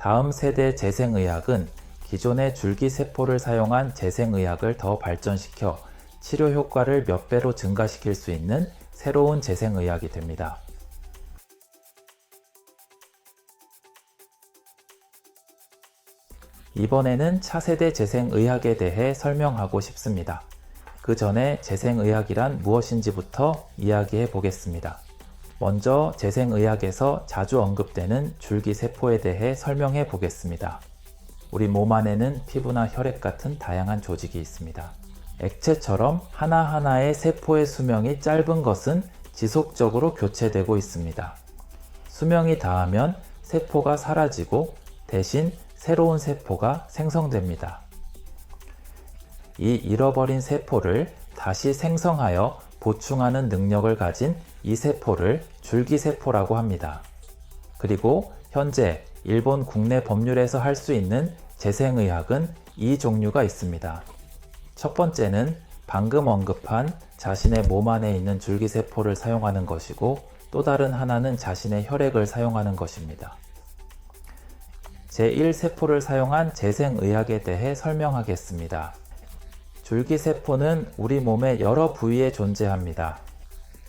다음 세대 재생의학은 기존의 줄기세포를 사용한 재생의학을 더 발전시켜 치료 효과를 몇 배로 증가시킬 수 있는 새로운 재생의학이 됩니다. 이번에는 차세대 재생의학에 대해 설명하고 싶습니다. 그 전에 재생의학이란 무엇인지부터 이야기해 보겠습니다. 먼저 재생의학에서 자주 언급되는 줄기세포에 대해 설명해 보겠습니다. 우리 몸 안에는 피부나 혈액 같은 다양한 조직이 있습니다. 액체처럼 하나하나의 세포의 수명이 짧은 것은 지속적으로 교체되고 있습니다. 수명이 다하면 세포가 사라지고 대신 새로운 세포가 생성됩니다. 이 잃어버린 세포를 다시 생성하여 보충하는 능력을 가진 이 세포를 줄기세포라고 합니다. 그리고 현재 일본 국내 법률에서 할 수 있는 재생의학은 이 종류가 있습니다. 첫 번째는 방금 언급한 자신의 몸 안에 있는 줄기세포를 사용하는 것이고 또 다른 하나는 자신의 혈액을 사용하는 것입니다. 제1세포를 사용한 재생의학에 대해 설명하겠습니다. 줄기세포는 우리 몸의 여러 부위에 존재합니다.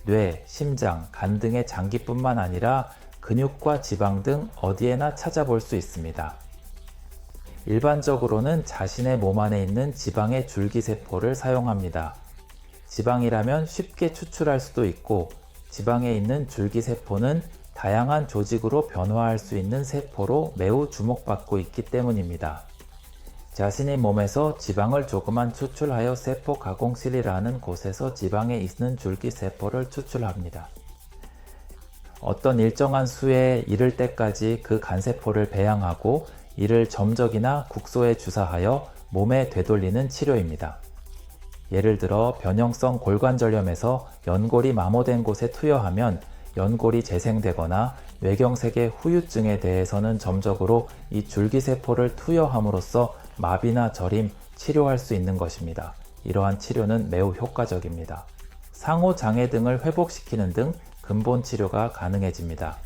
뇌, 심장, 간 등의 장기뿐만 아니라 근육과 지방 등 어디에나 찾아볼 수 있습니다. 일반적으로는 자신의 몸 안에 있는 지방의 줄기세포를 사용합니다. 지방이라면 쉽게 추출할 수도 있고 지방에 있는 줄기세포는 다양한 조직으로 변화할 수 있는 세포로 매우 주목받고 있기 때문입니다. 자신의 몸에서 지방을 조금만 추출하여 세포 가공실이라는 곳에서 지방에 있는 줄기 세포를 추출합니다. 어떤 일정한 수에 이를 때까지 그 간세포를 배양하고 이를 점적이나 국소에 주사하여 몸에 되돌리는 치료입니다. 예를 들어 변형성 골관절염에서 연골이 마모된 곳에 투여하면 연골이 재생되거나 뇌경색의 후유증에 대해서는 점적으로 이 줄기세포를 투여함으로써 마비나 저림, 치료할 수 있는 것입니다. 이러한 치료는 매우 효과적입니다. 상호 장애 등을 회복시키는 등 근본 치료가 가능해집니다.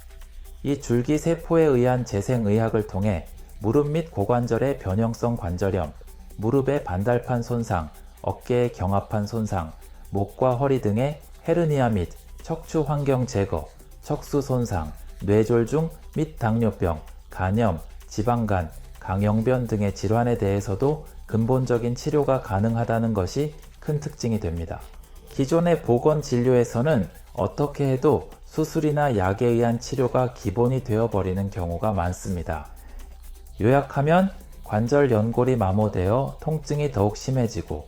이 줄기 세포에 의한 재생의학을 통해 무릎 및 고관절의 변형성 관절염, 무릎의 반달판 손상, 어깨의 경합판 손상, 목과 허리 등의 헤르니아 및 척추 환경 제거, 척수 손상, 뇌졸중 및 당뇨병, 간염, 지방간, 강형변 등의 질환에 대해서도 근본적인 치료가 가능하다는 것이 큰 특징이 됩니다. 기존의 보건 진료에서는 어떻게 해도 수술이나 약에 의한 치료가 기본이 되어버리는 경우가 많습니다. 요약하면 관절 연골이 마모되어 통증이 더욱 심해지고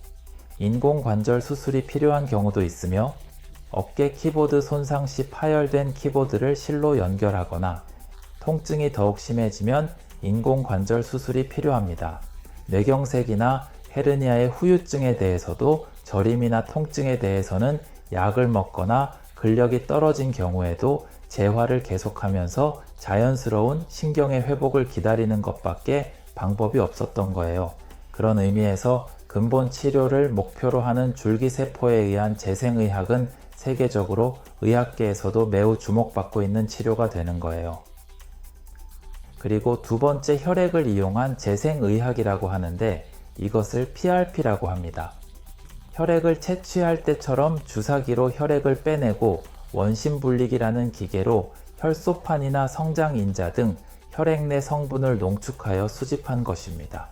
인공관절 수술이 필요한 경우도 있으며 어깨 키보드 손상 시 파열된 키보드를 실로 연결하거나 통증이 더욱 심해지면 인공관절 수술이 필요합니다. 뇌경색이나 헤르니아의 후유증에 대해서도 저림이나 통증에 대해서는 약을 먹거나 근력이 떨어진 경우에도 재활을 계속하면서 자연스러운 신경의 회복을 기다리는 것밖에 방법이 없었던 거예요. 그런 의미에서 근본 치료를 목표로 하는 줄기세포에 의한 재생의학은 세계적으로 의학계에서도 매우 주목받고 있는 치료가 되는 거예요. 그리고 두 번째 혈액을 이용한 재생의학이라고 하는데 이것을 PRP라고 합니다. 혈액을 채취할 때처럼 주사기로 혈액을 빼내고 원심분리기라는 기계로 혈소판이나 성장인자 등 혈액 내 성분을 농축하여 수집한 것입니다.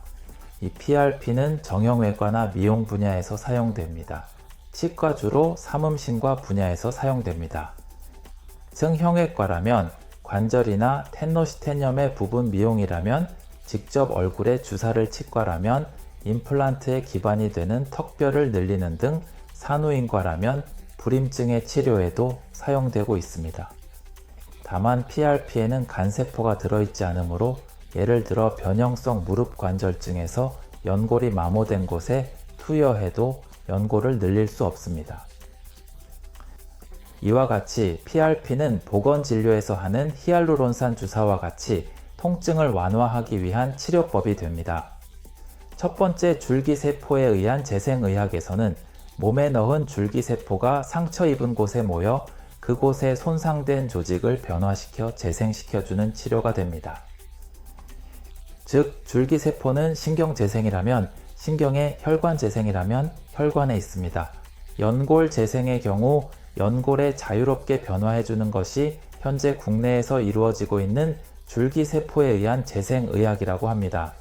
이 PRP는 정형외과나 미용 분야에서 사용됩니다. 치과주로 삼음신과 분야에서 사용됩니다. 성형외과라면 관절이나 텐노시테념의 부분 미용이라면 직접 얼굴에 주사를 치과라면 임플란트의 기반이 되는 턱뼈를 늘리는 등 산후인과라면 불임증의 치료에도 사용되고 있습니다. 다만 PRP에는 간세포가 들어있지 않으므로 예를 들어 변형성 무릎 관절증에서 연골이 마모된 곳에 투여해도 연골을 늘릴 수 없습니다. 이와 같이 PRP는 보건 진료에서 하는 히알루론산 주사와 같이 통증을 완화하기 위한 치료법이 됩니다. 첫 번째 줄기세포에 의한 재생의학에서는 몸에 넣은 줄기세포가 상처 입은 곳에 모여 그곳에 손상된 조직을 변화시켜 재생시켜주는 치료가 됩니다. 즉, 줄기세포는 신경재생이라면 신경의 혈관재생이라면 혈관에 있습니다. 연골 재생의 경우 연골에 자유롭게 변화해주는 것이 현재 국내에서 이루어지고 있는 줄기세포에 의한 재생의학이라고 합니다.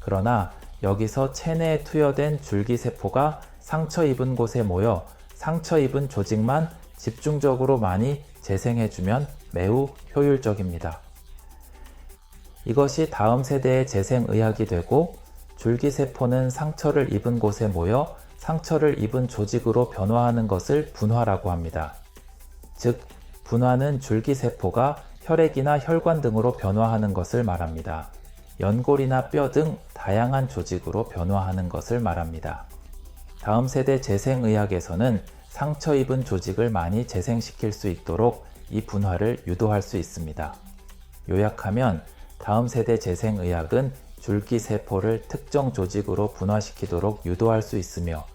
그러나 여기서 체내에 투여된 줄기세포가 상처 입은 곳에 모여 상처 입은 조직만 집중적으로 많이 재생해주면 매우 효율적입니다. 이것이 다음 세대의 재생의학이 되고 줄기세포는 상처를 입은 곳에 모여 상처를 입은 조직으로 변화하는 것을 분화라고 합니다. 즉, 분화는 줄기세포가 혈액이나 혈관 등으로 변화하는 것을 말합니다. 연골이나 뼈 등 다양한 조직으로 변화하는 것을 말합니다. 다음 세대 재생의학에서는 상처 입은 조직을 많이 재생시킬 수 있도록 이 분화를 유도할 수 있습니다. 요약하면 다음 세대 재생의학은 줄기세포를 특정 조직으로 분화시키도록 유도할 수 있으며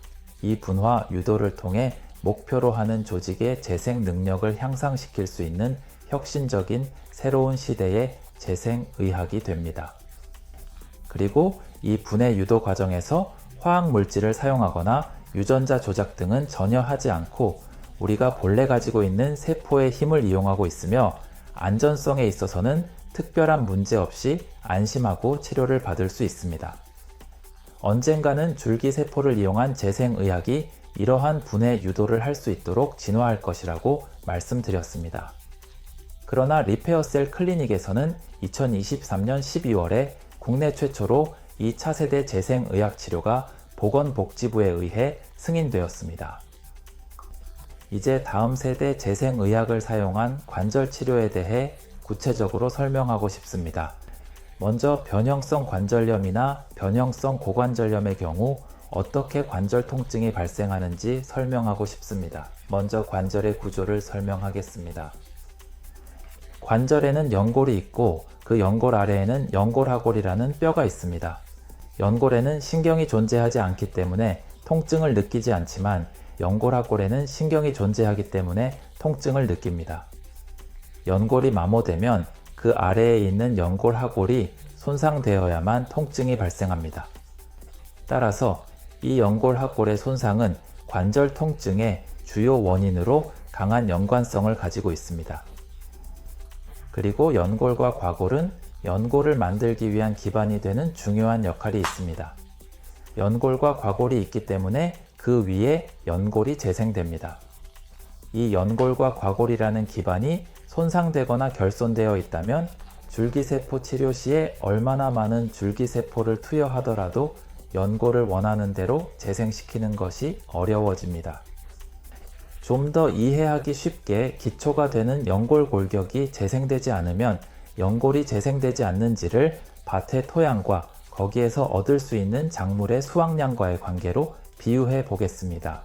이 분화 유도를 통해 목표로 하는 조직의 재생 능력을 향상시킬 수 있는 혁신적인 새로운 시대의 재생의학이 됩니다. 그리고 이 분해 유도 과정에서 화학 물질을 사용하거나 유전자 조작 등은 전혀 하지 않고 우리가 본래 가지고 있는 세포의 힘을 이용하고 있으며 안전성에 있어서는 특별한 문제 없이 안심하고 치료를 받을 수 있습니다. 언젠가는 줄기세포를 이용한 재생의학이 이러한 분해 유도를 할 수 있도록 진화할 것이라고 말씀드렸습니다. 그러나 리페어셀 클리닉에서는 2023년 12월에 국내 최초로 이 차세대 재생의학 치료가 보건복지부에 의해 승인되었습니다. 이제 다음 세대 재생의학을 사용한 관절 치료에 대해 구체적으로 설명하고 싶습니다. 먼저 변형성 관절염이나 변형성 고관절염의 경우 어떻게 관절 통증이 발생하는지 설명하고 싶습니다. 먼저 관절의 구조를 설명하겠습니다. 관절에는 연골이 있고 그 연골 아래에는 연골하골이라는 뼈가 있습니다. 연골에는 신경이 존재하지 않기 때문에 통증을 느끼지 않지만 연골하골에는 신경이 존재하기 때문에 통증을 느낍니다. 연골이 마모되면 그 아래에 있는 연골 하골이 손상되어야만 통증이 발생합니다. 따라서 이 연골 하골의 손상은 관절 통증의 주요 원인으로 강한 연관성을 가지고 있습니다. 그리고 연골과 과골은 연골을 만들기 위한 기반이 되는 중요한 역할이 있습니다. 연골과 과골이 있기 때문에 그 위에 연골이 재생됩니다. 이 연골과 과골이라는 기반이 손상되거나 결손되어 있다면 줄기세포 치료 시에 얼마나 많은 줄기세포를 투여하더라도 연골을 원하는 대로 재생시키는 것이 어려워집니다. 좀 더 이해하기 쉽게 기초가 되는 연골 골격이 재생되지 않으면 연골이 재생되지 않는지를 밭의 토양과 거기에서 얻을 수 있는 작물의 수확량과의 관계로 비유해 보겠습니다.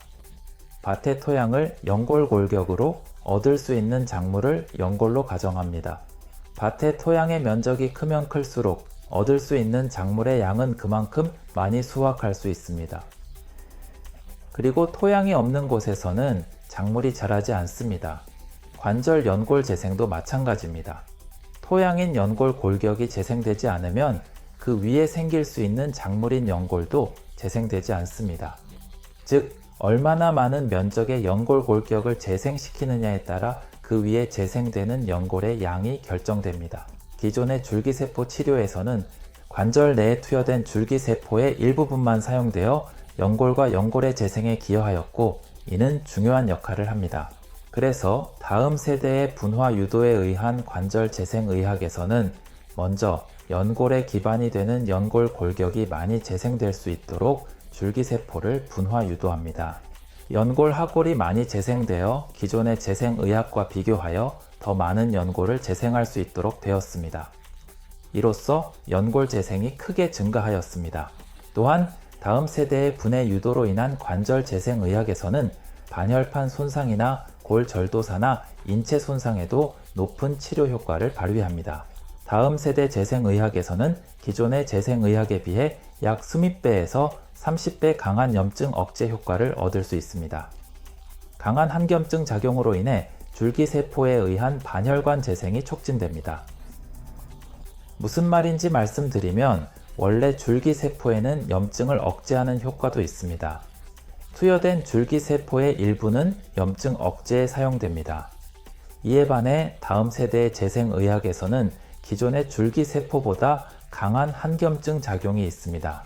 밭의 토양을 연골 골격으로 얻을 수 있는 작물을 연골로 가정합니다. 밭의 토양의 면적이 크면 클수록 얻을 수 있는 작물의 양은 그만큼 많이 수확할 수 있습니다. 그리고 토양이 없는 곳에서는 작물이 자라지 않습니다. 관절 연골 재생도 마찬가지입니다. 토양인 연골 골격이 재생되지 않으면 그 위에 생길 수 있는 작물인 연골도 재생되지 않습니다. 즉, 얼마나 많은 면적의 연골 골격을 재생시키느냐에 따라 그 위에 재생되는 연골의 양이 결정됩니다. 기존의 줄기세포 치료에서는 관절 내에 투여된 줄기세포의 일부분만 사용되어 연골과 연골의 재생에 기여하였고 이는 중요한 역할을 합니다. 그래서 다음 세대의 분화 유도에 의한 관절 재생 의학에서는 먼저 연골의 기반이 되는 연골 골격이 많이 재생될 수 있도록 줄기세포를 분화 유도합니다. 연골 하골이 많이 재생되어 기존의 재생의학과 비교하여 더 많은 연골을 재생할 수 있도록 되었습니다. 이로써 연골 재생이 크게 증가하였습니다. 또한 다음 세대의 분해 유도로 인한 관절 재생 의학에서는 반혈판 손상이나 골절도사나 인체 손상에도 높은 치료 효과를 발휘합니다. 다음 세대 재생의학에서는 기존의 재생의학에 비해 약 20배에서 30배 강한 염증 억제 효과를 얻을 수 있습니다. 강한 항염증 작용으로 인해 줄기세포에 의한 반혈관 재생이 촉진됩니다. 무슨 말인지 말씀드리면 원래 줄기세포에는 염증을 억제하는 효과도 있습니다. 투여된 줄기세포의 일부는 염증 억제에 사용됩니다. 이에 반해 다음 세대의 재생의학에서는 기존의 줄기세포보다 강한 항염증 작용이 있습니다.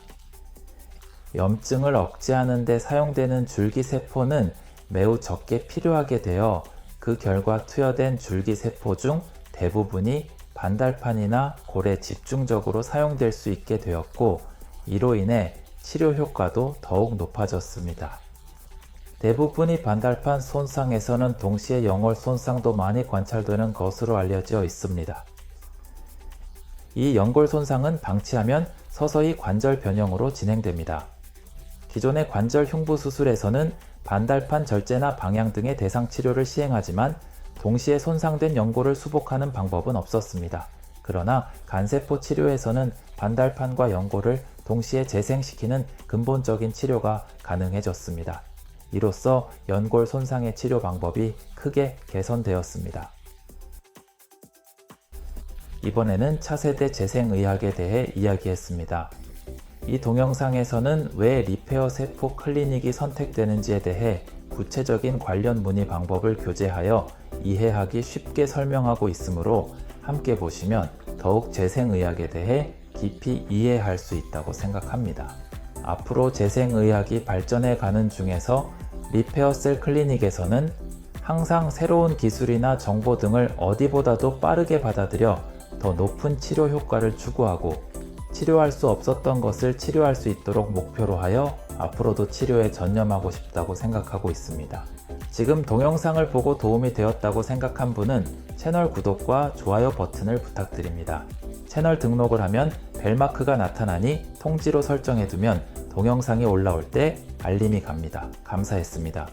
염증을 억제하는 데 사용되는 줄기세포는 매우 적게 필요하게 되어 그 결과 투여된 줄기세포 중 대부분이 반달판이나 골에 집중적으로 사용될 수 있게 되었고 이로 인해 치료 효과도 더욱 높아졌습니다. 대부분이 반달판 손상에서는 동시에 영월 손상도 많이 관찰되는 것으로 알려져 있습니다. 이 연골 손상은 방치하면 서서히 관절 변형으로 진행됩니다. 기존의 관절 흉부 수술에서는 반달판 절제나 방향 등의 대상 치료를 시행하지만 동시에 손상된 연골을 수복하는 방법은 없었습니다. 그러나 간세포 치료에서는 반달판과 연골을 동시에 재생시키는 근본적인 치료가 가능해졌습니다. 이로써 연골 손상의 치료 방법이 크게 개선되었습니다. 이번에는 차세대 재생의학에 대해 이야기했습니다. 이 동영상에서는 왜 리페어 세포 클리닉이 선택되는지에 대해 구체적인 관련 문의 방법을 교재하여 이해하기 쉽게 설명하고 있으므로 함께 보시면 더욱 재생의학에 대해 깊이 이해할 수 있다고 생각합니다. 앞으로 재생의학이 발전해 가는 중에서 리페어셀 클리닉에서는 항상 새로운 기술이나 정보 등을 어디보다도 빠르게 받아들여 더 높은 치료 효과를 추구하고 치료할 수 없었던 것을 치료할 수 있도록 목표로 하여 앞으로도 치료에 전념하고 싶다고 생각하고 있습니다. 지금 동영상을 보고 도움이 되었다고 생각한 분은 채널 구독과 좋아요 버튼을 부탁드립니다. 채널 등록을 하면 벨마크가 나타나니 통지로 설정해 두면 동영상이 올라올 때 알림이 갑니다. 감사했습니다.